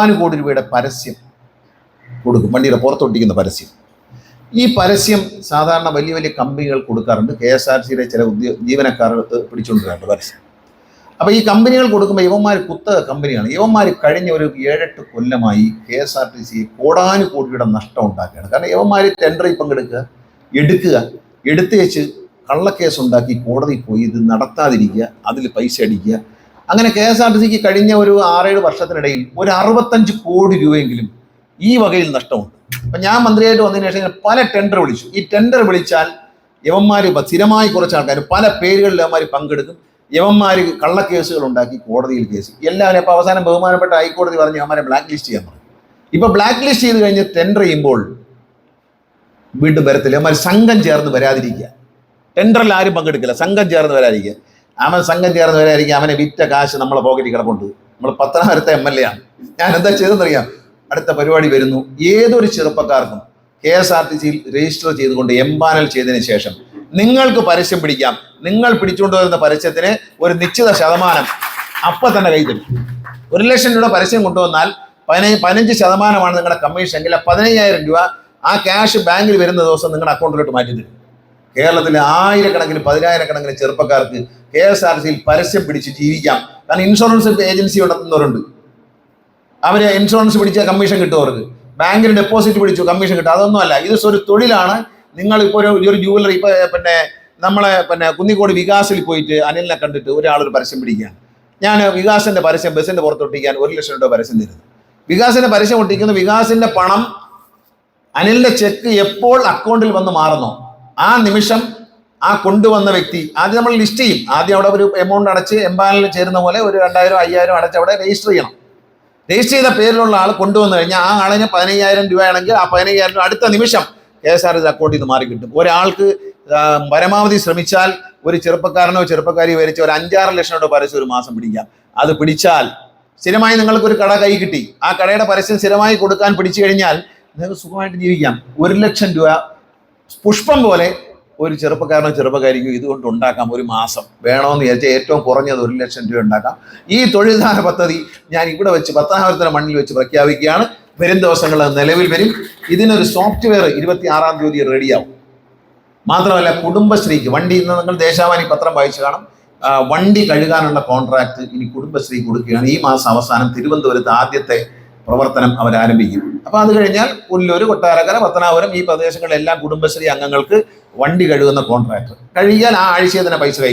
നാല് കോടി രൂപയുടെ പരസ്യം കൊടുക്കും. വണ്ടിയുടെ പുറത്തൊട്ടിക്കുന്ന പരസ്യം. ഈ പരസ്യം സാധാരണ വലിയ വലിയ കമ്പനികൾ കൊടുക്കാറുണ്ട്. കെ എസ് ആർ സിയുടെ ചില ഉദ്യോ ജീവനക്കാർ പിടിച്ചുകൊണ്ടിരുന്നുണ്ട് പരസ്യം. അപ്പോൾ ഈ കമ്പനികൾ കൊടുക്കുമ്പോൾ ഇവന്മാർ കുത്ത കമ്പനിയാണ് ഇവന്മാർ കഴിഞ്ഞ ഒരു ഏഴെട്ട് കൊല്ലമായി K S R T C കോടാനുകോടിയുടെ നഷ്ടം ഉണ്ടാക്കുകയാണ്. കാരണം ഇവന്മാർ ടെൻഡറിൽ പങ്കെടുക്കുക എടുക്കുക എടുത്തു വെച്ച് കള്ളക്കേസ് ഉണ്ടാക്കി കോടതിയിൽ പോയി ഇത് നടത്താതിരിക്കുക അതിൽ പൈസ അടിക്കുക അങ്ങനെ കെ എസ് ആർ ടി സിക്ക് കഴിഞ്ഞ ഒരു ആറേഴ് വർഷത്തിനിടയിൽ ഒരു അറുപത്തഞ്ച് കോടി രൂപയെങ്കിലും ഈ വകയിൽ നഷ്ടമുണ്ട്. അപ്പം ഞാൻ മന്ത്രിയായിട്ട് വന്നതിന് ശേഷം പല ടെൻഡർ വിളിച്ചു. ഈ ടെൻഡർ വിളിച്ചാൽ യവന്മാർ സ്ഥിരമായി കുറച്ച് ആൾക്കാർ പല പേരുകളിൽ അവന്മാർ പങ്കെടുക്കും. യവന്മാർ കള്ളക്കേസുകൾ ഉണ്ടാക്കി കോടതിയിൽ കേസ്. എല്ലാവരും ഇപ്പോൾ അവസാനം ബഹുമാനപ്പെട്ട ഹൈക്കോടതി പറഞ്ഞ് അവന്മാരെ ബ്ലാക്ക് ലിസ്റ്റ് ചെയ്യാൻ പറഞ്ഞു. ഇപ്പോൾ ബ്ലാക്ക് ലിസ്റ്റ് ചെയ്ത് കഴിഞ്ഞ് ടെൻഡർ ചെയ്യുമ്പോൾ വീണ്ടും വരത്തില്ല. അവന്മാർ സംഘം ചേർന്ന് വരാതിരിക്കുക. ടെൻഡറിൽ ആരും പങ്കെടുക്കില്ല. സംഘം ചേർന്ന് വരാതിരിക്കുക. അവൻ സംഘം ചേർന്നവരായിരിക്കും അവനെ വിറ്റ കാശ് നമ്മളെ പോക്കറ്റിൽ കിടപ്പുണ്ട്. നമ്മൾ പത്തനാപുരത്തെ എം എൽ എ ആണ്. ഞാൻ എന്താ ചെയ്തെന്നറിയാം അടുത്ത പരിപാടി വരുന്നു. ഏതൊരു ചെറുപ്പക്കാർക്കും കെ എസ് ആർ ടി സിയിൽ രജിസ്റ്റർ ചെയ്തുകൊണ്ട് എംപാനൽ ചെയ്തതിന് ശേഷം നിങ്ങൾക്ക് പരസ്യം പിടിക്കാം. നിങ്ങൾ പിടിച്ചുകൊണ്ട് വരുന്ന പരസ്യത്തിന് ഒരു നിശ്ചിത ശതമാനം അപ്പം തന്നെ കൈ തരും. ഒരു ലക്ഷം രൂപ പരസ്യം കൊണ്ടുവന്നാൽ പതിനഞ്ച് പതിനഞ്ച് ശതമാനമാണ് നിങ്ങളുടെ കമ്മീഷൻ ആ പതിനയ്യായിരം രൂപ ആ ക്യാഷ് ബാങ്കിൽ വരുന്ന ദിവസം നിങ്ങളുടെ അക്കൗണ്ടിലോട്ട് മാറ്റി തരും. കേരളത്തിലെ ആയിരക്കണക്കിന് പതിനായിരക്കണക്കിന് ചെറുപ്പക്കാർക്ക് കെ എസ് ആർ സിയിൽ പരസ്യം പിടിച്ച് ജീവിക്കാം. കാരണം ഇൻഷുറൻസ് ഏജൻസി നടത്തുന്നവരുണ്ട് അവർ ഇൻഷുറൻസ് പിടിച്ച കമ്മീഷൻ കിട്ടുമവർക്ക് ബാങ്കിൽ ഡെപ്പോസിറ്റ് പിടിച്ചു കമ്മീഷൻ കിട്ടും. അതൊന്നുമല്ല. ഇത് ഒരു തൊഴിലാണ്. നിങ്ങൾ ഇപ്പോൾ ഒരു ഒരു ജൂവലറി ഇപ്പൊ പിന്നെ നമ്മളെ പിന്നെ കുന്നിക്കോട് വികാസിൽ പോയിട്ട് അനിലിനെ കണ്ടിട്ട് ഒരാളൊരു പരസ്യം പിടിക്കുകയാണ്. ഞാൻ വികാസിന്റെ പരസ്യം ബസ്സിന്റെ പുറത്തൊട്ടിക്കാൻ ഒരു ലക്ഷം രൂപ പരസ്യം തരുന്നു. വികാസിന്റെ പരസ്യം ഒട്ടിക്കുന്ന വികാസിന്റെ പണം അനിലിന്റെ ചെക്ക് എപ്പോൾ അക്കൗണ്ടിൽ വന്ന് മാറുന്നോ? ആ നിമിഷം ആ കൊണ്ടുവന്ന വ്യക്തി ആദ്യം നമ്മൾ ലിസ്റ്റ് ചെയ്യും. ആദ്യം അവിടെ ഒരു എമൗണ്ട് അടച്ച് എംപാനലിൽ ചേരുന്ന പോലെ ഒരു രണ്ടായിരം അയ്യായിരം അടച്ച് അവിടെ രജിസ്റ്റർ ചെയ്യണം. രജിസ്റ്റർ ചെയ്ത പേരിലുള്ള ആൾ കൊണ്ടുവന്നു കഴിഞ്ഞാൽ ആ ആളിന് പതിനയ്യായിരം രൂപയാണെങ്കിൽ ആ പതിനയ്യായിരം അടുത്ത നിമിഷം കെ എസ് ആർ എസ് അക്കൗണ്ടിൽ നിന്ന് മാറി കിട്ടും. ഒരാൾക്ക് പരമാവധി ശ്രമിച്ചാൽ ഒരു ചെറുപ്പക്കാരനോ ചെറുപ്പക്കാരിയോ വരച്ച് ഒരു അഞ്ചാറ് ലക്ഷം രൂപ പരസ്യം ഒരു മാസം പിടിക്കാം. അത് പിടിച്ചാൽ സ്ഥിരമായി നിങ്ങൾക്ക് ഒരു കട കൈ കിട്ടി. ആ കടയുടെ പരസ്യം സ്ഥിരമായി കൊടുക്കാൻ പിടിച്ചു കഴിഞ്ഞാൽ നിങ്ങൾക്ക് സുഖമായിട്ട് ജീവിക്കാം. ഒരു ലക്ഷം രൂപ പുഷ്പം പോലെ ഒരു ചെറുപ്പക്കാരനോ ചെറുപ്പക്കാരിക്കോ ഇതുകൊണ്ട് ഉണ്ടാക്കാം ഒരു മാസം. വേണമെന്ന് വിചാരിച്ചാൽ ഏറ്റവും കുറഞ്ഞത് ഒരു ലക്ഷം രൂപ ഉണ്ടാക്കാം. ഈ തൊഴിൽദാന പദ്ധതി ഞാൻ ഇവിടെ വെച്ച് പത്തനാപുരത്തിന് മണ്ണിൽ വെച്ച് പ്രഖ്യാപിക്കുകയാണ്. വരും ദിവസങ്ങൾ നിലവിൽ വരും. ഇതിനൊരു സോഫ്റ്റ്വെയർ ഇരുപത്തി ആറാം തീയതി റെഡിയാവും മാത്രമല്ല കുടുംബശ്രീക്ക് വണ്ടി ഇന്ന് നിങ്ങൾ ദേശാവാനി പത്രം വായിച്ചു കാണും. വണ്ടി കഴുകാനുള്ള കോൺട്രാക്ട് ഇനി കുടുംബശ്രീ കൊടുക്കുകയാണ്. ഈ മാസം അവസാനം തിരുവനന്തപുരത്ത് ആദ്യത്തെ പ്രവർത്തനം അവരാരംഭിക്കും. അപ്പൊ അപ്പോൾ അത് കഴിഞ്ഞാൽ പുല്ലൂർ കൊട്ടാരക്കര പത്തനാപുരം ഈ പ്രദേശങ്ങളിലെല്ലാം കുടുംബശ്രീ അംഗങ്ങൾക്ക് വണ്ടി കഴുകുന്ന കോൺട്രാക്ടർ കഴുകിയാൽ ആ ആഴ്ചയെ തന്നെ പൈസ കൈ